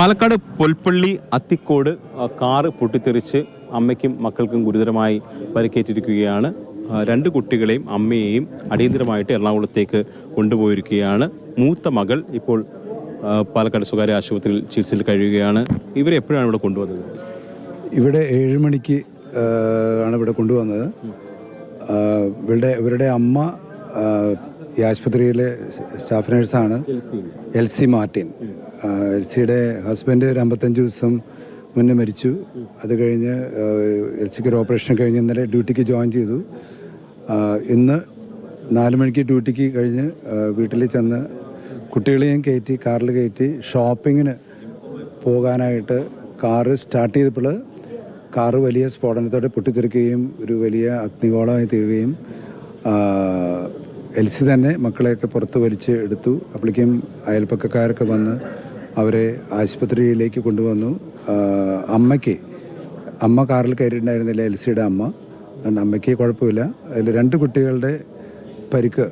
Palakkad Polpully Athikode car പൊട്ടിത്തെറിച്ച് അമ്മയ്ക്കും മക്കൾക്കും ഗുരുതരമായി പരിക്കേറ്റിരിക്കുകയാണ്. രണ്ട് കുട്ടികളെയും അമ്മയെയും അടിയന്തരമായിട്ട് എറണാകുളത്തേക്ക് കൊണ്ടുപോയിരിക്കുകയാണ്. മൂത്ത മകൾ ഇപ്പോൾ പാലക്കാട് സ്വകാര്യ ആശുപത്രിയിൽ ചികിത്സയിൽ കഴിയുകയാണ്. ഇവരെ എപ്പോഴാണ് ഇവിടെ കൊണ്ടുവന്നത്? ഇവിടെ ഏഴ് മണിക്ക് ആണ് ഇവിടെ കൊണ്ടുവന്നത്. ഇവരുടെ ഇവരുടെ അമ്മ ഈ ആശുപത്രിയിലെ സ്റ്റാഫ് നഴ്സാണ്. L C Martin. ആ, എൽ സിയുടെ ഹസ്ബൻഡ് ഒരു അമ്പത്തഞ്ച് ദിവസം മുന്നേ മരിച്ചു. അത് കഴിഞ്ഞ് എൽസിക്ക് എൽ സിക്ക് ഒരു ഓപ്പറേഷൻ കഴിഞ്ഞ് ഇന്നലെ ഡ്യൂട്ടിക്ക് ജോയിൻ ചെയ്തു. ഇന്ന് നാല് മണിക്ക് ഡ്യൂട്ടിക്ക് കഴിഞ്ഞ് വീട്ടിൽ ചെന്ന് കുട്ടികളെയും കയറ്റി കാറിൽ കയറ്റി ഷോപ്പിങ്ങിന് പോകാനായിട്ട് കാറ് സ്റ്റാർട്ട് ചെയ്തപ്പോൾ കാറ് വലിയ സ്ഫോടനത്തോടെ പൊട്ടിത്തെറിക്കുകയും ഒരു വലിയ അഗ്നിഗോളമായി തീരുകയും എൽ എൽസി തന്നെ മക്കളെയൊക്കെ പുറത്ത് വലിച്ച് എടുത്തു. അപ്പോഴേക്കും അയൽപ്പക്കക്കാരൊക്കെ വന്ന് അവരെ ആശുപത്രിയിലേക്ക് കൊണ്ടുവന്നു. അമ്മയ്ക്ക് അമ്മ കാറിൽ കയറിയിട്ടുണ്ടായിരുന്നില്ല എൽസിയുടെ അമ്മ. അതുകൊണ്ട് അമ്മയ്ക്ക് കുഴപ്പമില്ല. അതിൽ രണ്ട് കുട്ടികളുടെ പരിക്ക്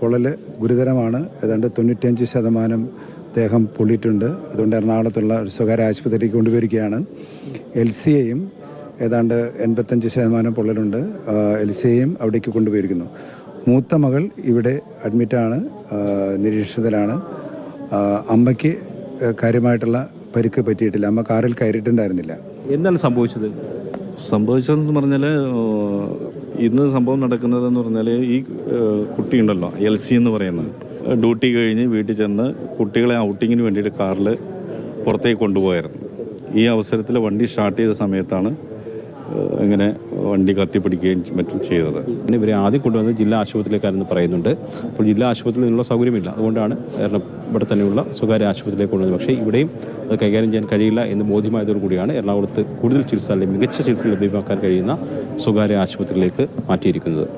പൊള്ളൽ ഗുരുതരമാണ്. ഏതാണ്ട് തൊണ്ണൂറ്റഞ്ച് ശതമാനം ദേഹം പൊള്ളിയിട്ടുണ്ട്. അതുകൊണ്ട് എറണാകുളത്തുള്ള ഒരു സ്വകാര്യ ആശുപത്രിക്ക് കൊണ്ടുവരികയാണ്. എൽ സിയെയും ഏതാണ്ട് എൺപത്തഞ്ച് ശതമാനം പൊള്ളലുണ്ട്. എൽ സിയെയും അവിടേക്ക് കൊണ്ടുപോയിരിക്കുന്നു. മൂത്ത മകൾ ഇവിടെ അഡ്മിറ്റാണ് നിരീക്ഷണത്തിലാണ്. അമ്മയ്ക്ക് കാര്യമായിട്ടുള്ള പരിക്ക് പറ്റിയിട്ടില്ല. അമ്മ കാറിൽ കയറിയിട്ടുണ്ടായിരുന്നില്ല. എന്താണ് സംഭവിച്ചത്? സംഭവിച്ചതെന്ന് പറഞ്ഞാൽ ഇന്ന് സംഭവം നടക്കുന്നതെന്ന് പറഞ്ഞാൽ ഈ കുട്ടിയുണ്ടല്ലോ എൽ സി എന്ന് പറയുന്നത് ഡ്യൂട്ടി കഴിഞ്ഞ് വീട്ടിൽ ചെന്ന് കുട്ടികളെ ഔട്ടിങ്ങിന് വേണ്ടിയിട്ട് കാറിൽ പുറത്തേക്ക് കൊണ്ടുപോയായിരുന്നു. ഈ അവസരത്തിൽ വണ്ടി സ്റ്റാർട്ട് ചെയ്ത സമയത്താണ് ഇങ്ങനെ വണ്ടി കത്തിപ്പിടിക്കുകയും മറ്റും ചെയ്തത്. പിന്നെ ഇവരെ ആദ്യം കൊണ്ടുവന്നത് ജില്ലാ ആശുപത്രിയിലേക്കാരെന്ന് പറയുന്നുണ്ട്. അപ്പോൾ ജില്ലാ ആശുപത്രിയിൽ നിന്നുള്ള സൗകര്യമില്ല. അതുകൊണ്ടാണ് ഇവിടെ തന്നെയുള്ള സ്വകാര്യ ആശുപത്രിയിലേക്ക് കൊണ്ടുവന്നത്. പക്ഷേ ഇവിടെയും അത് കൈകാര്യം ചെയ്യാൻ കഴിയില്ല എന്ന് ബോധ്യമായതോടു കൂടിയാണ് എറണാകുളത്ത് കൂടുതൽ ചികിത്സ അല്ലെങ്കിൽ മികച്ച ചികിത്സ ലഭ്യമാക്കാൻ കഴിയുന്ന സ്വകാര്യ ആശുപത്രിയിലേക്ക് മാറ്റിയിരിക്കുന്നത്.